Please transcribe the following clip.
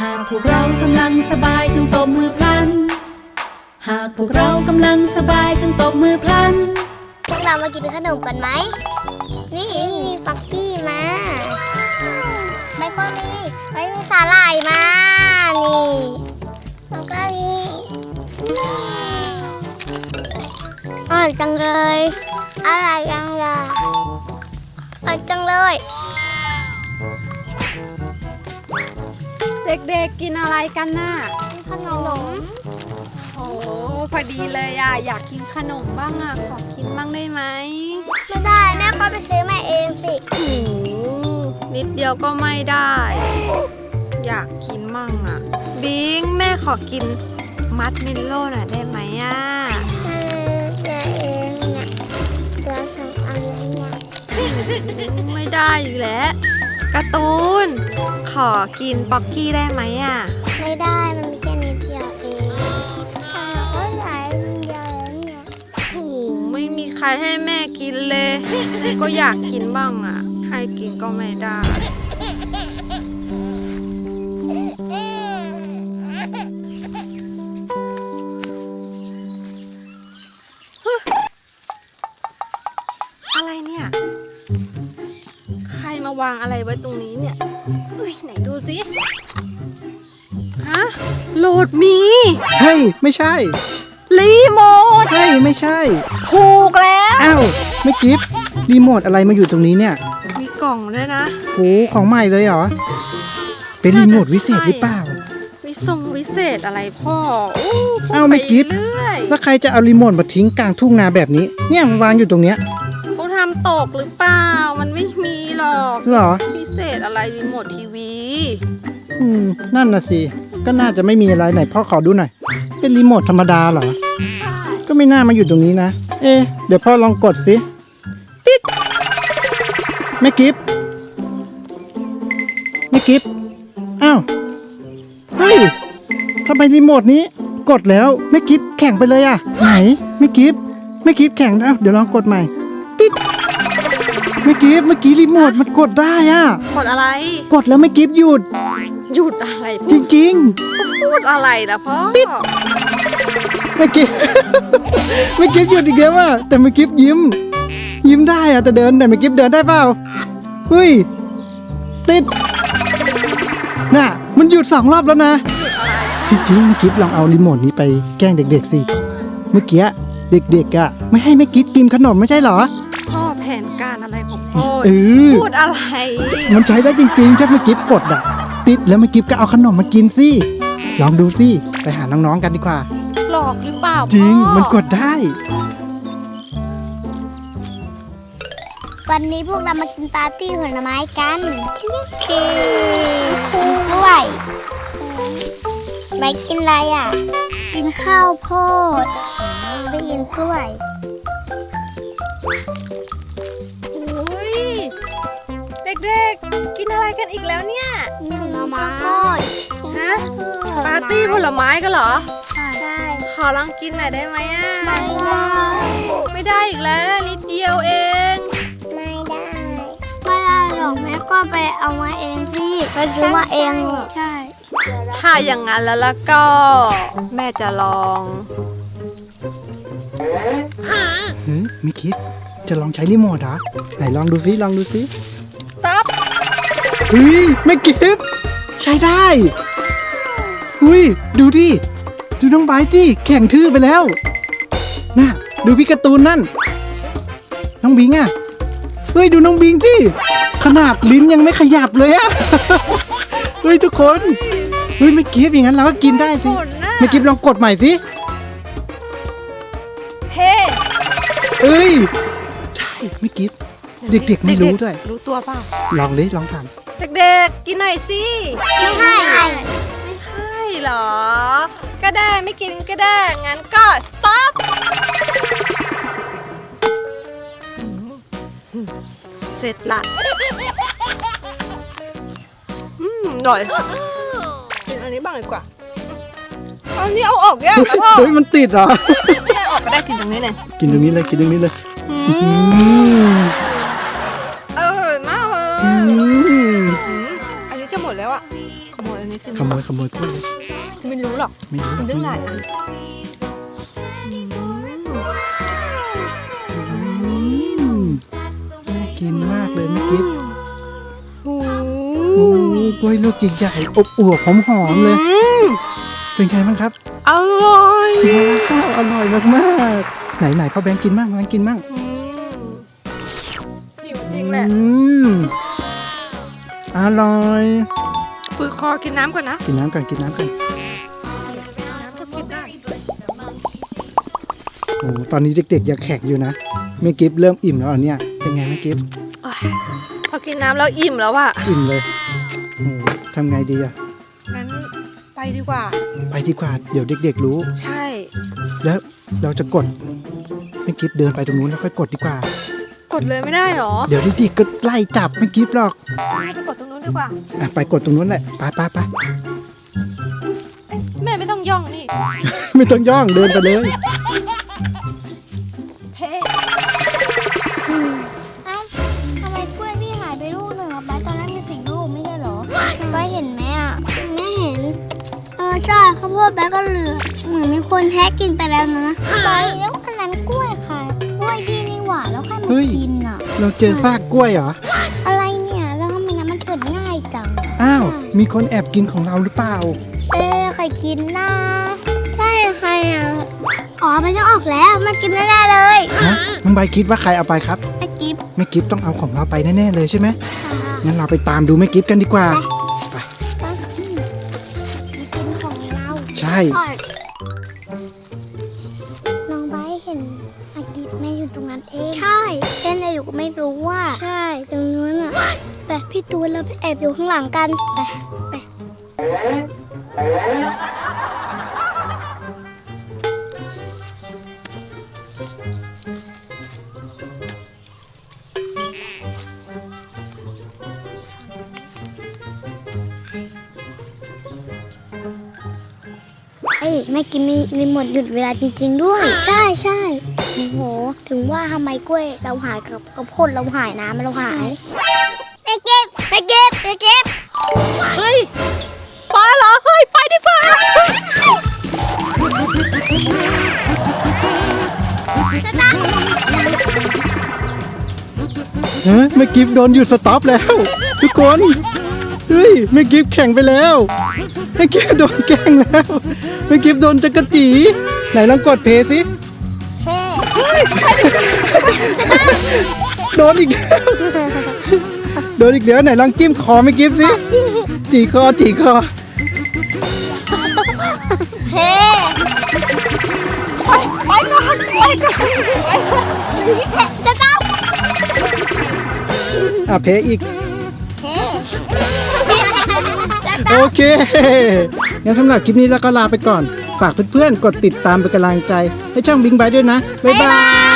หากพวกเรากำลังสบายจงตบมือพลัน หากพวกเรากำลังสบายจงตบมือพลัน พวกเรามากินขนมกันไหม นี่มีปักกี้มาไม่ก็มีไม่มีสาหร่ายมา นี่แล้วก็มีอร่อยจังเลยอร่อยจังเลยอร่อยจังเลย เด็กๆกินอะไรกันน่ะขนม โอ้พอดีเลยอะ อยากกินขนมบ้างอะ ขอกินบ้างได้ไหมไม่ได้แม่ก็ไปซื้อมาเองสิโอ้นิดเดียวก็ไม่ได้ อยากกินมั่งอะ บิงแม่ขอกินมัดเมลโล่หน่อยได้ไหมอะเออเจะเองเนี่ยตัวสองอันเลยเนี่ยไม่ได้อีกแล้ว การ์ตูน ขอกินป๊อกกี้ได้ไหมอะ ไม่ได้ มันมีแค่นิดเดียวเองแต่ก็หลายนิดเดียวแล้วเนี่ยโอ้ไม่มีใครให้แม่กินเลยแม่ก็อยากกินบ้างอะ ใครกินก็ไม่ได้ วางอะไรไว้ตรงนี้เนี่ยเฮ้ยไหนดูสิฮะโหลดมีเฮ้ย ไม่ใช่ รีโมทเฮ้ย ไม่ใช่ ถูกแล้วอ้าวไม่กิฟรีโมทอะไรมาอยู่ตรงนี้เนี่ยมีกล่องด้วยนะโหของใหม่เลยเหรอ เป็นรีโมทวิเศษหรือเปล่า วิทรงวิเศษอะไรพ่ออู้พูดเอ้าไม่ปกิ๊บเรื่อย แล้วใครจะเอารีโมทมาทิ้งกลางทุ่งนาแบบนี้ เนี่ยมันวางอยู่ตรงเนี้ยเขาทำ ตกหรือเปล่า มันไม่มีหรอกเหรอ พิเศษอะไรรีโมททีวี อืม นั่นน่ะสิ ก็น่าจะไม่มีอะไรไหนพ่อขอดูหน่อย เป็นรีโมทธรรมดาเหรอ ก็ไม่น่ามาอยู่ตรงนี้นะ เอ๊ะเดี๋ยวพ่อลองกดสิ ติ๊ดแม่กิฟแม่กิฟอ้าว เฮ้ยทำไมรีโมทนี้ กดแล้วแม่กิฟแข่งไปเลยอะ ไหนแม่กิฟแม่กิฟแข่งนะเดี๋ยวลองกดใหม่ ติ๊ด แม่กิฟเมื่อกี้รีโมทมันกดได้อะ กดอะไร กดแล้วแม่กิฟหยุด หยุดอะไรจพูดริง พูดอะไรนะพ่อๆเมื่อกี้เมื่อกี้หยุดอีกแล้วอะแต่เมื่อกี้ยิ้ม ยิ้มได้อะแต่เดินแต่เมื่อกี้เดินได้เปล่าเฮ้ยติดน่ะ มันหยุดสองรอบแล้วนะ จริงๆเมื่อกี้ลองเอารีโมทนี้ไปแกล้งเด็กๆสิ เมื่อกี้เด็กๆอะไม่ให้แม่กิ๊ดกินขนมไม่ใช่เหรอ พ่อแผนการอะไรของพ่อ เออพูดอะไร มันใช้ได้จริงๆถ้าแม่กิ๊ดกดอะติดแล้วแม่กิ๊ดก็เอาขนมมากินสิลองดูสิไปหาน้องๆกันดีกว่า หลอกหรือเปล่าจริงพ่อมันกดได้ วันนี้พวกเรามากินปาร์ตี้ผลไม้กันคือคูกล้วยไม่กินอะไรอะ กินข้าวโพดไปกินกล้วย อะไรกันอีกแล้วเนี่ยกินผลไม้โพดฮะปาร์ตี้ผลไม้กันเหรอ ใช่ขอลองกินหน่อยได้ไหมอะ ไม่ได้ ไม่ได้อีกแล้ว นิดเดียวเอง ไม่ได้ ไม่ได้หรอกแม่ก็ไปเอามาเองสิไปซื้อมาเองใช่ ถ้าอย่างนั้นแล้วแล้วก็ แม่จะลองหืมไม่คิดจะลองใช้รีโมทเหรอไหนลองดูสิลองดูสิ stop เฮ้ยไม่กิฟใช้ได้อุ้ยดูดิ ดูน้องไบร์ทดิแข่งทื่อไปแล้ว น่ะ ดูพี่การ์ตูนนั่น น้องบิงอะเฮ้ยดูน้องบิงสิขนาดลิ้นยังไม่ขยับเลยอะเฮ้ยทุกคนเฮ้ยไม่กิฟอย่างนั้นเราก็กินได้สิผลน่ะไม่กิฟลองกดใหม่สิเฮ้เอ้ย ใช่ไม่กิฟ เด็กๆไม่รู้ด้วย รู้ตัวเปล่าลองเลยลองทเด็กๆกินหน่อยสิไม่ให้ไม่ให้เหรอ ก็ได้ไม่กินก็ได้งั้นก็ stop เสร็จละอืมอร่อยกินอันนี้บ้างดีกว่าเอาอันนี้เอาออกยากำนะพ่อเฮ้ยมันติดเหรอไม่ได้ออกก็ได้กินตรงนี้เลยกินตรงนี้เลยกินตรงนี้เลย อือืมมอร่อยมากเลยอืมอืมอันนี้จะหมดแล้วอะขโมยอันนี้ใช่ไหมขโมยขโมยกล้วยเลยไม่รู้หรอกไม่รู้มันตั้งหลายอันอืมน่ากินมากเลยแม่กิฟโอ้โอ้กล้วยลูกใหญ่ๆอบอวบหอมหอมๆเลย เป็นไงบ้างครับอร่อยว้าวอร่อยมากๆไหนไหนพ่อแบงค์กินบ้างแบงค์กินบ้างหิวจริงแหละ อืมอร่อย ปุยคอกินน้ำก่อนนะ กินน้ำก่อนกินน้ำก่อนน้ำก็กินได้โอ้ตอนนี้เด็กๆยังแข็งอยู่นะแม่กิฟเริ่มอิ่มแล้วเหรอเนี่ย เป็นไงแม่กิฟโอ๊ยพอกินน้ำแล้วอิ่มแล้วอะอิ่มเลยโอ้ทำไงดีอะงั้นไปดีกว่า ไปดีกว่า เดี๋ยวเด็ก ๆรู้ ใช่ แล้วเราจะกดแม่กิฟเดินไปตรงนู้นแล้วค่อยกดดีกว่า กดเลยไม่ได้หรอ เดี๋ยวเด็กๆก็ไล่จับแม่กิฟหรอกให้ไปกดตรง นู้นดีกว่า อะไปกดตรงนู้นแหละไปไปไป แม่ไม่ต้องย่องนี่ ไม่ต้องย่องเดินไปเลย เท่เอ้าทำไมกล้วยพี่หายไปลูกหนึ่งอะป้าตอนแรกมีสี่ลูกไม่ใช่เหรอป้าเห็นไหมอะไม่เห็น เออใช่ข้าวโพดแบ๊ก็เหลือ เหมือนมีคนแท้กินไปแล้วนะไปแล้วอันนั้นกล้วยค่ะ กล้วยพี่นี่หว่าแล้วใครมากินอะ เราเจอซากกล้วยเหรอ อะไร อ้าว มีคนแอบกินของเราหรือเปล่า เอ๊ะใครกินนะใช่ใครอะอ๋อมันจะออกแล้วมันกินไม่ได้เลยฮะน้องใบคิดว่าใครเอาไปครับไอ้กิฟต์แม่กิฟต้องเอาของเราไปแน่ๆเลยใช่ไหมค่ะงั้นเราไปตามดูแม่กิฟกันดีกว่ามันกินของเราใช่น้องไบร์ทเห็นอากิแม่อยู่ตรงนั้นเอง ใช่เล่นอะไรอยู่ก็ไม่รู้ว่า ใช่ตรงนู้นอะ แต่พี่ตูนเราไปแอบอยู่ข้างหลังกันไปไปไอ้แม่กินมีรีโมทหยุดเวลาจริง ๆ ด้วย ใช่ใช่โอ้โห ถึงว่าทำไมกล้วยเราหายกับกระพดเราหายน้ำเราหาย เก็บไปเก็บไปเก็บเฮ้ยปลาเหรอเฮ้ยไปดีกว่าเฮ้ยแม่กิฟโดนหยุดสต็อปแล้ว ทุกคนเฮ้ยแม่กิฟแข่งไปแล้วแม่กิฟโดนแกล้งแล้วแม่กิฟโดนจักรจีไหนลองกดเพย์สิเฮ้โดนอีกแล้ว โดนอีกแล้วไหนลองจิ้มคอแม่กิฟสิจีคอจีคอเฮ้ไปไปก่อนไปก่อนจะต้องอะเพย์อีกเฮ้โอเคงั้นสำหรับคลิปนี้เราก็ลาไปก่อน ฝากเพื่อนๆ กดติดตามเป็นกำลังใจ ให้ช่องบิงบายด้วยนะ บ๊ายบาย